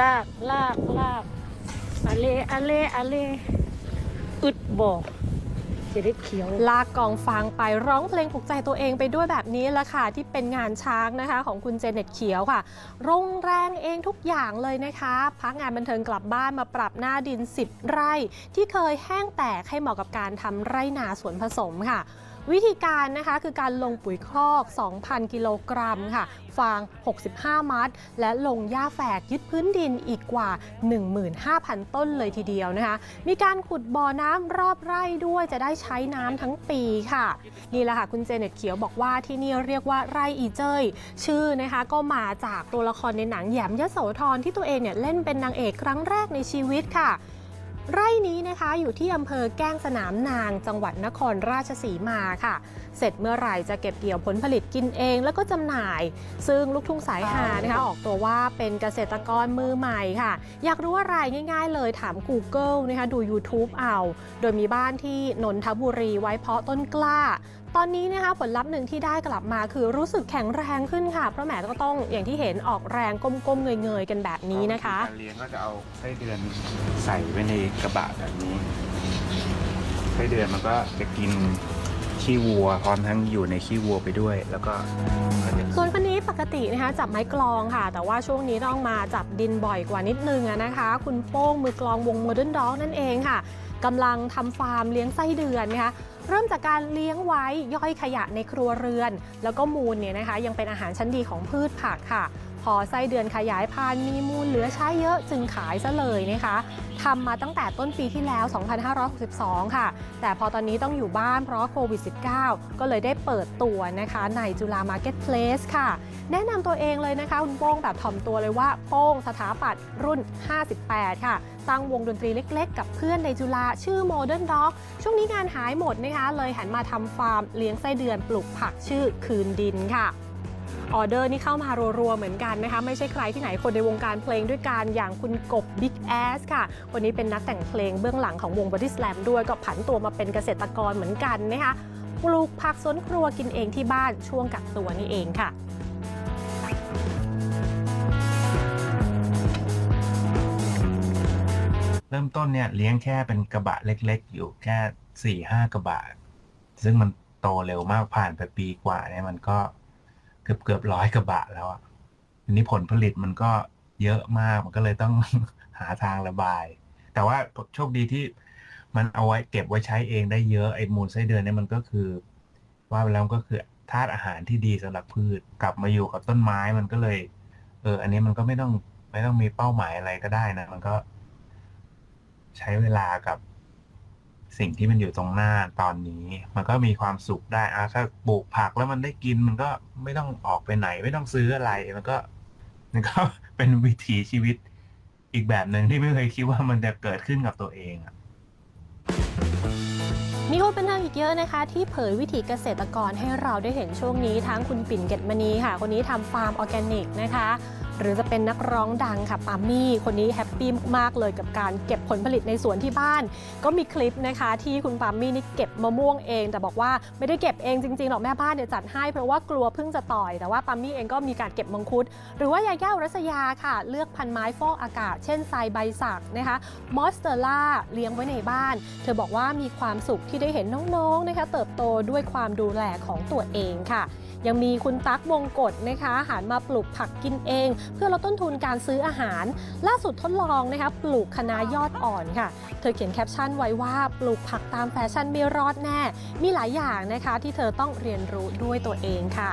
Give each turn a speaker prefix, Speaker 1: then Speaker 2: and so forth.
Speaker 1: ลากลากลากอะเลอะเลอะเลอึดบอกจะได้เขียว
Speaker 2: ลากกองฟางไปร้องเพลงปลุกใจตัวเองไปด้วยแบบนี้ละค่ะ ที่เป็นงานช้างนะคะ ของคุณเจเน็ตเขียวค่ะรงแรงเองทุกอย่างเลยนะคะ พักงานบันเทิงกลับบ้านมาปรับหน้าดิน 10 ไร่ ที่เคยแห้งแตกให้เหมาะกับการทำไร่นาสวนผสมค่ะ วิธีการนะคะคือการลงปุ๋ยคอก 2,000 กิโลกรัมค่ะ ฟาง 65 มัด และลงหญ้าแฝกยึดพื้นดินอีกกว่า 15,000 ต้นเลยทีเดียวนะคะ มีการขุดบ่อน้ำรอบไร่ด้วยจะได้ใช้น้ำทั้งปีค่ะ นี่แหละค่ะ คุณเจเน็ตเขียวบอกว่าที่นี่เรียกว่าไร่อีเจยชื่อนะคะก็มาจากตัวละครในหนังแยมยโสธรที่ตัวเองเนี่ยเล่นเป็นนางเอกครั้งแรกในชีวิตค่ะ ไร่นี้นะคะอยู่ที่อำเภอแก้งสนามนาง จังหวัดนครราชสีมาค่ะ เสร็จเมื่อไหร่จะเก็บเกี่ยวผลผลิตกินเองแล้วก็จำหน่าย ซึ่งลูกทุ่งสายหานะคะออกตัวว่าเป็นเกษตรกรมือใหม่ค่ะ อยากรู้อะไรง่าย ๆ เลยถาม Google นะคะดู YouTube เอา โดยมีบ้านที่นนทบุรีไว้เพาะต้นกล้าตอนนี้นะคะผลลัพธ์หนึ่งที่ได้กลับมาคือรู้สึกแข็งแรงขึ้นค่ะ เพราะแหมก็ต้องอย่างที่เห็นออกแรงก้มๆเงยๆกันแบบนี้นะคะ
Speaker 3: การเลี้ยงก็จะเอาไส้เดือนใส่ไว้ในกระบะแบบนี้ไส้เดือนมันก็จะกินขี้วัวพร้อมทั้งอยู่ในขี้วัวไปด้วย แล้วก็
Speaker 2: ส่วนคนนี้ปกตินะคะจับไม้กลองค่ะ แต่ว่าช่วงนี้ต้องมาจับดินบ่อยกว่านิดนึงนะคะ คุณโป้งมือกลองวง Modern Dog นั่นเองค่ะกำลังทำฟาร์มเลี้ยงไส้เดือนนะคะเริ่มจากการเลี้ยงไว้ย่อยขยะในครัวเรือน แล้วก็มูลเนี่ยนะคะยังเป็นอาหารชั้นดีของพืชผักค่ะ อไส้เดือนขยายพันธุ์มีมูลเหลือใช้เยอะจึงขายซะเลยนะคะทำมาตั้งแต่ต้นปีที่แล้ว 2562 ค่ะ แต่พอตอนนี้ต้องอยู่บ้านเพราะโควิด -19 ก็เลยได้เปิดตัวนะคะในจุฬามาร์เก็ตเพลสค่ะ แนะนำตัวเองเลยนะคะ คุณโป้งแบบถ่อมตัวเลยว่าโป้งสถาปัตย์รุ่น 58 ค่ะตั้งวงดนตรีเล็กๆ กับเพื่อนในจุฬาชื่อ Modern Dog ช่วงนี้งานหายหมดนะคะ เลยหันมาทำฟาร์มเลี้ยงไส้เดือนปลูกผักชื่อคืนดินค่ะ ออเดอร์นี่เข้ามารัวๆเหมือนกันนะคะไม่ใช่ใครที่ไหนคนในวงการเพลงด้วยกันอย่างคุณกบ Big Ass ค่ะคนนี้เป็นนักแต่งเพลงเบื้องหลังของวง Body Slam ด้วยก็ผันตัวมาเป็นเกษตรกรเหมือนกันนะคะปลูกผักสวนครัวกินเองที่บ้านช่วงกักตัวนี่เองค่ะ
Speaker 3: เริ่มต้นเนี่ยเลี้ยงแค่เป็นกระบะเล็กๆ อยู่แค่สี่ห้ากระบะ ซึ่งมันโตเร็วมากผ่านไปปีกว่าเนี่ยมันก็ กือบเกือบร้อยกระบะแล้วอะทีนี้ผลผลิตมันก็เยอะมากมันก็เลยต้องหาทางระบาย แต่ว่าโชคดีที่มันเอาไว้เก็บไว้ใช้เองได้เยอะไอ้มูลไส้เดือนเนี่ยมันก็คือ ว่าไปแล้วก็คือธาตุอาหารที่ดีสำหรับพืชกลับมาอยู่กับต้นไม้มันก็เลย เออ อันนี้มันก็ไม่ต้องไม่ต้องมีเป้าหมายอะไรก็ได้นะ มันก็ ใช้เวลากับ สิ่งที่มันอยู่ตรงหน้าตอนนี้ มันก็มีความสุขได้อะถ้าปลูกผักแล้วมันได้กินมันก็ไม่ต้องออกไปไหน ไม่ต้องซื้ออะไรมันก็มันก็เป็นวิถีชีวิตอีกแบบหนึ่งที่ไม่เคยคิดว่ามันจะเกิดขึ้นกับตัวเองอะ
Speaker 2: มีคนบันเทิงอีกเยอะนะคะ ที่เผยวิถีเกษตรกรให้เราได้เห็นช่วงนี้ทั้งคุณปิ่นเกตมณีค่ะ คนนี้ทำฟาร์มออร์แกนิกนะคะ หรือจะเป็นนักร้องดังค่ะปามี่ คนนี้แฮปปี้มากเลยกับการเก็บผลผลิตในสวนที่บ้าน ก็มีคลิปนะคะที่คุณปามี่นี่เก็บมะม่วงเอง แต่บอกว่าไม่ได้เก็บเองจริงๆหรอกแม่บ้านเนี่ยจัดให้เพราะว่ากลัวพึ่งจะต่อย แต่ว่าปามี่เองก็มีการเก็บมังคุด หรือว่ายาย่ารัศยาค่ะ เลือกพันไม้ฟอกอากาศ เช่นไซใบสักนะคะมอสเตอร่าเลี้ยงไว้ในบ้าน เธอบอกว่ามีความสุขที่ได้เห็นน้องๆนะคะ เติบโตด้วยความดูแลของตัวเองค่ะ ยังมีคุณตั๊กวงกฎนะคะหันมาปลูกผักกินเองเพื่อลดต้นทุนการซื้ออาหาร ล่าสุดทดลองนะคะปลูกคะน้ายอดอ่อนค่ะ เธอเขียนแคปชั่นไว้ว่าปลูกผักตามแฟชั่นไม่รอดแน่ มีหลายอย่างนะคะที่เธอต้องเรียนรู้ด้วยตัวเองค่ะ